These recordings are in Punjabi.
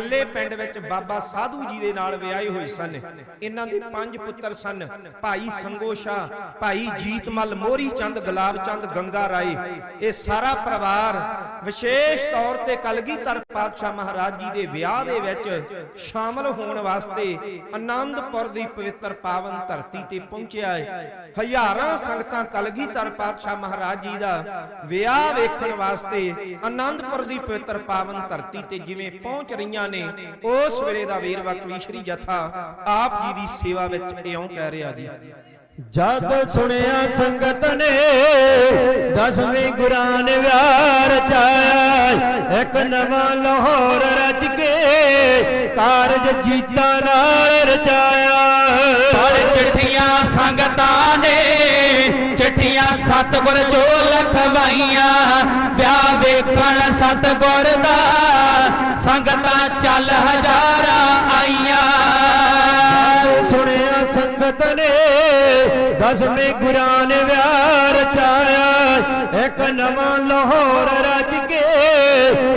ਬੱਲੇ ਪਿੰਡ ਵਿੱਚ ਬਾਬਾ ਸਾਧੂ ਜੀ ਦੇ ਨਾਲ ਵਿਆਹੇ ਹੋਏ ਸਨ। ਇਹਨਾਂ ਦੇ ਪੰਜ ਪੁੱਤਰ ਸਨ। ਭਾਈ ਸੰਗੋਸ਼ਾ, ਭਾਈ ਜੀਤਮਲ, ਮੋਰੀ ਚੰਦ, ਗੁਲਾਬ ਚੰਦ, ਗੰਗਾ ਰਾਏ। ਇਹ ਸਾਰਾ ਪਰਿਵਾਰ ਵਿਸ਼ੇਸ਼ ਤੌਰ ਤੇ ਕਲਗੀਧਰ ਪਾਤਸ਼ਾਹ ਮਹਾਰਾਜ ਜੀ ਦੇ ਵਿਆਹ ਦੇ ਵਿੱਚ ਸ਼ਾਮਲ ਹੋਣ ਵਾਸਤੇ ਆਨੰਦਪੁਰ ਦੀ ਪਵਿੱਤਰ ਪਾਵਨ ਧਰਤੀ ਤੇ ਪਹੁੰਚਿਆ ਹੈ। ਹਜ਼ਾਰਾਂ ਸੰਗਤਾਂ ਕਲਗੀਧਰ ਪਾਤਸ਼ਾਹ ਮਹਾਰਾਜ ਜੀ ਦਾ ਵਿਆਹ ਵੇਖਣ ਵਾਸਤੇ ਆਨੰਦਪੁਰ ਦੀ ਪਵਿੱਤਰ ਪਾਵਨ ਧਰਤੀ ਤੇ ਜਿਵੇਂ ਪਹੁੰਚ ਰਹੀਆਂ ਨੇ, ਉਸ ਵੇਲੇ ਦਾ ਵੇਰਵਾ ਕਵੀਸ਼ਰੀ ਜਥਾ ਆਪ ਜੀ ਦੀ ਸੇਵਾ ਵਿੱਚ ਇਉਂ ਕਹਿ ਰਿਹਾ ਜੀ। ਜਦ ਸੁਣਿਆ ਸੰਗਤ ਨੇ ਦਸਵੇਂ ਗੁਰਾਂ ਨੇ ਵਿਆਹ ਰਚਾਇਆ ਇੱਕ ਨਵਾਂ ਲਾਹੌਰ ਰਚ ਕੇ ਕਾਰਜ ਜੀਤਾ ਨਾਲ ਰਚਾਇਆ। ਸਤਗੁਰ ਜੋ ਲਖਵਾਈਆਂ ਵਿਆਹ ਵੇਖਣ ਸਤਗੁਰ ਦਾ ਸੰਗਤਾਂ ਚੱਲ ਹਜ਼ਾਰਾਂ ਆਈਆਂ। ਸੁਣਿਆ ਸੰਗਤ ਨੇ ਦਸਵੇਂ ਗੁਰਾਂ ਨੇ ਵਿਆਹ ਰਚਾਇਆ ਇੱਕ ਨਵਾਂ ਲਾਹੌਰ ਰਚ ਕੇ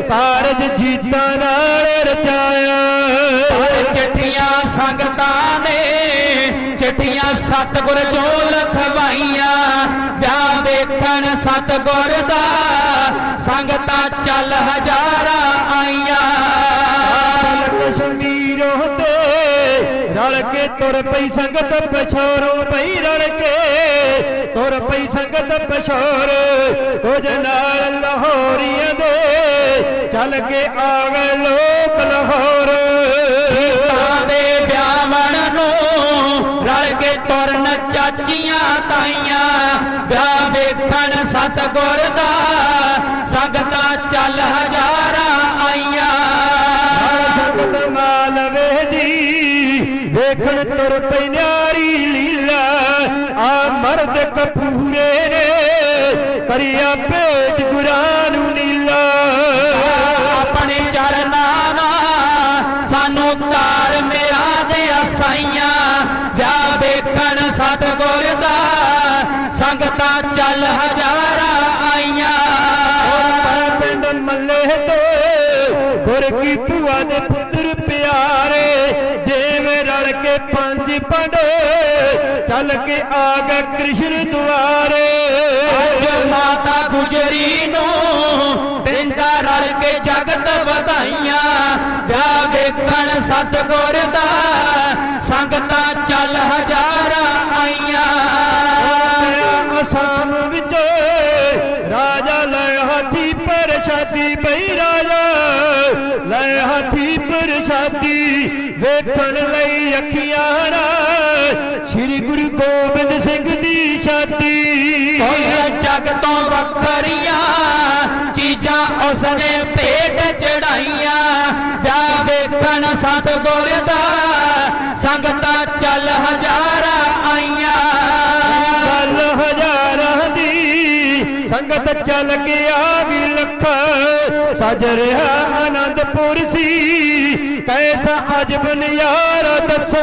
ਕਾਰਜ ਜੀਤਾ ਨਾਲ ਰਚਾਇਆ। ਪਰ ਚਿੱਠੀਆਂ ਸੰਗਤਾਂ ਨੇ ਚਿੱਠੀਆਂ ਸਤਗੁਰ ਜੋ ਵਿਆਹ ਵੇਖਣ ਸਤਗੁਰ ਦਾ ਸੰਗਤਾਂ ਚੱਲ ਹਜ਼ਾਰਾਂ ਆਈਆਂ। ਕਸ਼ਮੀਰੋਂ ਤੇ ਰਲ ਕੇ ਤੁਰ ਪਈ ਸੰਗਤ ਪਛੋਰੋਂ ਪਈ ਰਲ ਕੇ। ਤੁਰ ਪਈ ਸੰਗਤ ਪਛੋਰ ਕੁਝ ਨਾਲ ਲਾਹੌਰੀਆਂ ਦੇ। ਚੱਲ ਕੇ ਆ ਗਏ ਲੋਕ ਲਾਹੌਰ। ਸੀਤਾ ਦੇ ਵਿਆਹਣ ਨੂੰ ਰਲ ਕੇ ਤੁਰਨ ਚਾਚੀਆਂ ਤਾਈਆਂ। ਵੇਖਣ ਸਤਗੁਰ ਦਾ ਸੰਗਤਾਂ ਚੱਲ ਹਜ਼ਾਰਾਂ ਆਈਆਂ। ਸੰਗਤ ਮਾਲਵੇ ਜੀ, ਵੇਖਣ ਤੁਰ ਪਈ ਨਿਆਰੀ ਲੀਲਾ। ਆ ਮਰਦ ਕਪੂਰੇ ਨੇ, ਕਰਿਆ ਭੇਟ ਗੁਰਾਂ ਮੱਲੇ ਤੋਂ ਗੁਰ ਕੀ ਭੂਆ ਦੇ ਪੁੱਤਰ ਪਿਆਰੇ, ਜਿਵੇਂ ਰਲ ਕੇ ਪੰਜ ਪੰਡੇ, ਚੱਲ ਕੇ ਆ ਗਏ ਕ੍ਰਿਸ਼ਨ ਦੁਆਰੇ। ਅੱਜ ਮਾਤਾ ਗੁਜਰੀ ਨੂੰ ਦਿੰਦਾ ਰਲ ਕੇ ਜਗਤ ਵਧਾਈਆਂ। ਵਿਆਹ ਵੇਖਣ ਸਤਗੁਰ ਦਾ ਸੰਗਤਾਂ ਚੱਲ ਹਜ਼ਾਰਾਂ ਪ੍ਰਸ਼ਾਦੀ ਪਈ ਰਾਜਾ, ਲੈ ਹਾਥੀ ਪ੍ਰਸ਼ਾਦੀ ਵੇਖਣ ਲਈ ਅੱਖੀਆਂ ਨਾਲ ਸ੍ਰੀ ਗੁਰੂ ਗੋਬਿੰਦ ਸਿੰਘ ਦੀ ਛਾਤੀ। ਕੁੱਲ ਜਗ ਤੋਂ ਵੱਖਰੀਆਂ ਚੀਜ਼ਾਂ ਉਸਨੇ ਪੇਟ ਚੜਾਈਆਂ। ਵਿਆਹ ਵੇਖਣ ਸਤਗੁਰ ਦਾ, ਸੰਗਤਾਂ ਚੱਲ ਹਜ਼ਾਰਾਂ ਆਈਆਂ। ਦੀ ਚੱਲ ਕੇ ਆ ਲੱਖ ਸਜ ਰਿਹਾ ਆਨੰਦਪੁਰ ਸੀ। ਕੈਸਾ ਅਜਬ ਨਜ਼ਾਰਾ ਦੱਸ।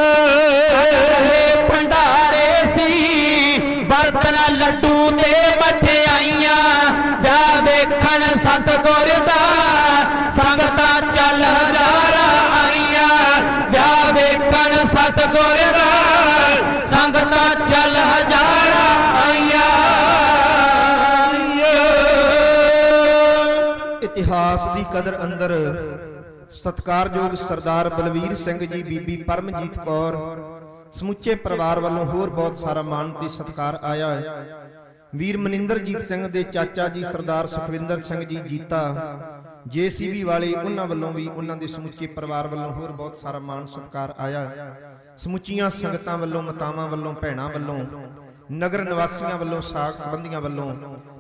ਭੰਡਾਰੇ ਸੀ। ਵਰਤਨਾ ਲੱਡੂ ਤੇ ਮਠਿਆਈਆਂ। ਜਾ ਵੇਖਣ ਸਤਗੁਰ ਦਾ। ਸੰਗਤਾਂ ਚੱਲ ਹਜ਼ਾਰਾਂ ਇਤਿਹਾਸ ਦੀ ਕਦਰ ਅੰਦਰ ਸਤਕਾਰਯੋਗ ਸਰਦਾਰ ਬਲਵੀਰ ਸਿੰਘ ਜੀ, ਬੀਬੀ ਪਰਮਜੀਤ ਕੌਰ, ਸਮੁੱਚੇ ਪਰਿਵਾਰ ਵੱਲੋਂ ਹੋਰ ਬਹੁਤ ਸਾਰਾ ਮਾਣ ਤੇ ਸਤਕਾਰ ਆਇਆ ਹੈ। ਵੀਰ ਮਨਿੰਦਰਜੀਤ ਸਿੰਘ ਦੇ ਚਾਚਾ ਜੀ ਸਰਦਾਰ ਸੁਖਵਿੰਦਰ ਸਿੰਘ ਜੀ ਜੀਤਾ, ਜੀਸੀਬੀ ਵਾਲੇ ਉਹਨਾਂ ਵੱਲੋਂ ਵੀ ਉਹਨਾਂ ਦੇ ਸਮੁੱਚੇ ਪਰਿਵਾਰ ਵੱਲੋਂ ਹੋਰ ਬਹੁਤ ਸਾਰਾ ਮਾਣ ਸਤਕਾਰ ਆਇਆ ਸਮੁੱਚੀਆਂ ਸੰਗਤਾਂ ਵੱਲੋਂ, ਮਤਾਵਾਂ ਵੱਲੋਂ, ਭੈਣਾਂ ਵੱਲੋਂ ਨਗਰ ਨਿਵਾਸੀਆਂ ਵੱਲੋਂ, ਸਾਖ ਸੰਬੰਧੀਆਂ ਵੱਲੋਂ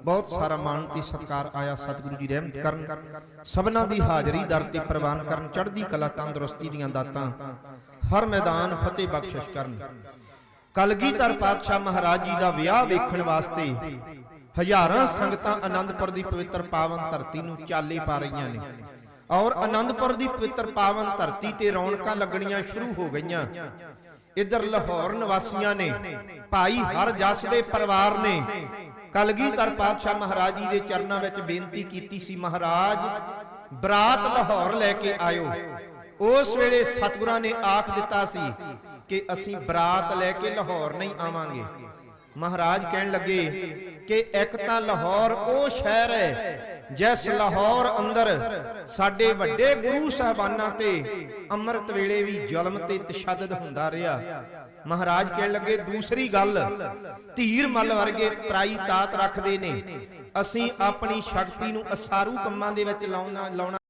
ਬਹੁਤ ਸਾਰਾ ਮਾਣ ਤੇ ਸਤਿਕਾਰ ਆਇਆ ਸਤਿਗੁਰੂ ਜੀ ਰਹਿਮਤ ਕਰਨ। ਸਭਨਾਂ ਦੀ ਹਾਜ਼ਰੀ, ਦਰ ਤੇ ਪ੍ਰਵਾਨ ਕਰਨ, ਚੜ੍ਹਦੀ ਕਲਾ, ਤੰਦਰੁਸਤੀ ਦੀਆਂ ਦਾਤਾਂ ਹਰ ਮੈਦਾਨ ਫਤਿਹ ਬਖਸ਼ਿਸ਼ ਕਰਨ। ਕਲਗੀਧਰ ਪਾਤਸ਼ਾਹ ਮਹਾਰਾਜ ਜੀ ਦਾ ਵਿਆਹ ਵੇਖਣ ਵਾਸਤੇ ਹਜ਼ਾਰਾਂ ਸੰਗਤਾਂ ਆਨੰਦਪੁਰ ਦੀ ਪਵਿੱਤਰ ਪਾਵਨ ਧਰਤੀ ਨੂੰ ਚਾਲੇ ਪਾ ਰਹੀਆਂ ਨੇ। ਔਰ ਆਨੰਦਪੁਰ ਦੀ ਪਵਿੱਤਰ ਪਾਵਨ ਧਰਤੀ ਤੇ ਰੌਣਕਾਂ ਲੱਗਣੀਆਂ ਸ਼ੁਰੂ ਹੋ ਗਈਆਂ। ਇਧਰ ਲਾਹੌਰ ਨਿਵਾਸੀਆਂ ਨੇ ਭਾਈ ਹਰ ਜਸ ਦੇ ਪਰਿਵਾਰ ਨੇ ਕਲਗੀਧਰ ਪਾਤਸ਼ਾਹ ਮਹਾਰਾਜ ਜੀ ਦੇ ਚਰਨਾਂ ਵਿੱਚ ਬੇਨਤੀ ਕੀਤੀ ਸੀ, ਮਹਾਰਾਜ, ਬਰਾਤ ਲਾਹੌਰ ਲੈ ਕੇ ਆਇਓ। ਉਸ ਵੇਲੇ ਸਤਿਗੁਰਾਂ ਨੇ ਆਖ ਦਿੱਤਾ ਸੀ ਕਿ ਅਸੀਂ ਬਰਾਤ ਲੈ ਕੇ ਲਾਹੌਰ ਨਹੀਂ ਆਵਾਂਗੇ। ਮਹਾਰਾਜ ਕਹਿਣ ਲੱਗੇ ਕਿ ਇੱਕ ਤਾਂ ਲਾਹੌਰ ਉਹ ਸ਼ਹਿਰ ਹੈ ਜਿਸ ਲਾਹੌਰ ਅੰਦਰ ਸਾਡੇ ਵੱਡੇ ਗੁਰੂ ਸਾਹਿਬਾਨਾਂ ਤੇ ਅੰਮ੍ਰਿਤ ਵੇਲੇ ਵੀ ਜ਼ੁਲਮ ਤੇ ਤਸ਼ੱਦਦ ਹੁੰਦਾ ਰਿਹਾ, ਮਹਾਰਾਜ ਕਹਿਣ ਲੱਗੇ, ਦੂਸਰੀ ਗੱਲ, ਧੀਰ ਮੱਲ ਵਰਗੇ ਪ੍ਰਾਈ ਤਾਤ ਰੱਖਦੇ ਨੇ। ਅਸੀਂ ਆਪਣੀ ਸ਼ਕਤੀ ਨੂੰ ਅਸਾਰੂ ਕੰਮਾਂ ਦੇ ਵਿੱਚ ਲਾਉਣਾ ਲਾਉਣਾ